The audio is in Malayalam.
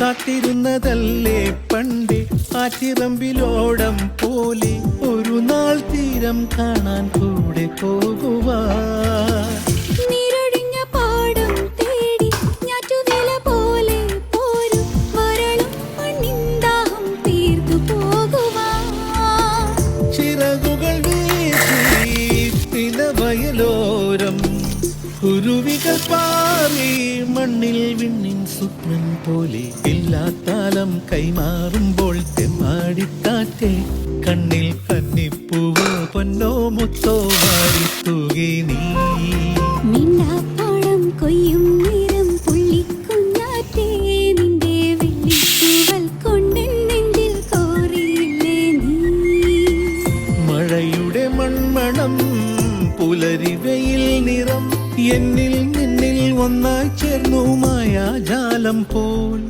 കാത്തിരുന്നതല്ലേ പണ്ടേ? ആറ്റിറമ്പിലോടം പോലെ ഒരു നാൾ തീരം കാണാൻ കൂടെ പോകുക ഗുരുവികൾ പാ മണ്ണിൽ വിണ്ണിൻ സ്വപ്നം പോലെ ഇല്ലാത്താലം കൈമാറുമ്പോൾ തെമ്മാടിക്കാറ്റേ കണ്ണിൽ കന്നിപ്പൂവോ പൊന്നോ മുത്തോ വാരിത്തൂകി നീ. മഴയുടെ മൺമണം പുലരിവയിൽ നിറം എന്നിൽ നിന്നിൽ ഒന്നായി ചേർന്നു മായാജാലം പോൽ.